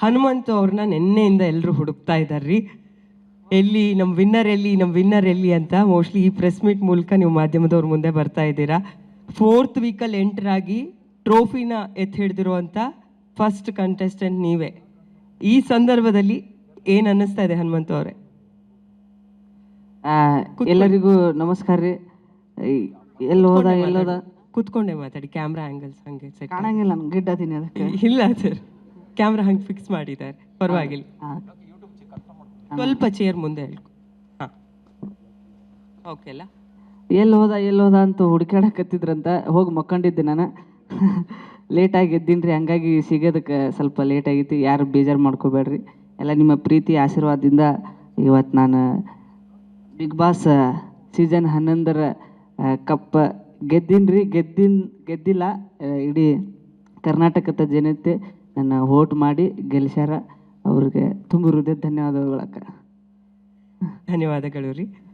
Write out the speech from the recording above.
ಹನುಮಂತು ಅವ್ರನ್ನ ನಿನ್ನೆಯಿಂದ ಎಲ್ಲರೂ ಹುಡುಕ್ತಾ ಇದ್ದಾರ್ರಿ ಎಲ್ಲಿ ನಮ್ಮ ವಿನ್ನರ್ ಎಲ್ಲಿ ನಮ್ಮ ವಿನ್ನರ್ ಎಲ್ಲಿ ಅಂತ ಮೋಸ್ಟ್ಲಿ ಈ ಪ್ರೆಸ್ ಮೀಟ್ ಮೂಲಕ ನೀವು ಮಾಧ್ಯಮದವ್ರ ಮುಂದೆ ಬರ್ತಾ ಇದ್ದೀರಾ. ಫೋರ್ತ್ ವೀಕಲ್ಲಿ ಆಗಿ ಟ್ರೋಫಿನ ಎತ್ತಿ ಹಿಡಿದಿರುವಂಥ ಫಸ್ಟ್ ಕಂಟೆಸ್ಟೆಂಟ್ ನೀವೇ. ಈ ಸಂದರ್ಭದಲ್ಲಿ ಏನು ಅನ್ನಿಸ್ತಾ ಇದೆ ಹನುಮಂತ ಅವರೇ? ಎಲ್ಲರಿಗೂ ನಮಸ್ಕಾರ ರೀ. ಎಲ್ಲ ಹೋದ ಎಲ್ಲೋದ ಕೂತ್ಕೊಂಡೆ ಮಾತಾಡಿ ಕ್ಯಾಮ್ರಾ ಆ್ಯಂಗಲ್ಸ್ ಹಂಗೆ ಕಾಣಂಗಿಲ್ಲ ನಾನು ಗಿಡ್ಡ ಅದೀನಿ ಅದಕ್ಕೆ ಇಲ್ಲ ಸರ್ ಕ್ಯಾಮ್ರಾ ಹಂಗೆ ಫಿಕ್ಸ್ ಮಾಡಿದ್ದಾರೆ. ಪರವಾಗಿಲ್ಲ. ಆ, ಸ್ವಲ್ಪ ಚೇರ್ ಮುಂದೆ ಹೇಳ್ಕೊ. ಹಾಂ. ಓಕೆ ಅಲ್ಲ? ಎಲ್ಲಿ ಹೋದ ಎಲ್ಲಿ ಹೋದ ಅಂತ ಹುಡುಕಾಡಕತ್ತಿದ್ರಂತ ಹೋಗಿ ಮಕ್ಕೊಂಡಿದ್ದೆ ನಾನು. ಲೇಟಾಗಿ ಎದ್ದೀನಿ ರೀ ಹಂಗಾಗಿ ಸಿಗೋದಕ್ಕೆ ಸ್ವಲ್ಪ ಲೇಟ್ ಆಗೈತಿ ಯಾರು ಬೇಜಾರು ಮಾಡ್ಕೋಬೇಡ್ರಿ. ಎಲ್ಲ ನಿಮ್ಮ ಪ್ರೀತಿ ಆಶೀರ್ವಾದದಿಂದ ಇವತ್ತು ನಾನು ಬಿಗ್ ಬಾಸ್ ಸೀಸನ್ ಹನ್ನೊಂದರ ಕಪ್ಪ ಕಪ್ ಗೆದ್ದೀನಿ ರೀ ಗೆದ್ದಿನ್ ಗೆದ್ದಿಲ್ಲ ಇಡೀ ಕರ್ನಾಟಕದ ಜನತೆ ನನ್ನ ವೋಟ್ ಮಾಡಿ ಗೆಲ್ಸ್ಯಾರ ಅವ್ರಿಗೆ ತುಂಬ ಹೃದಯ ಧನ್ಯವಾದಗಳಕ್ಕ. ಧನ್ಯವಾದಗಳು ರೀ.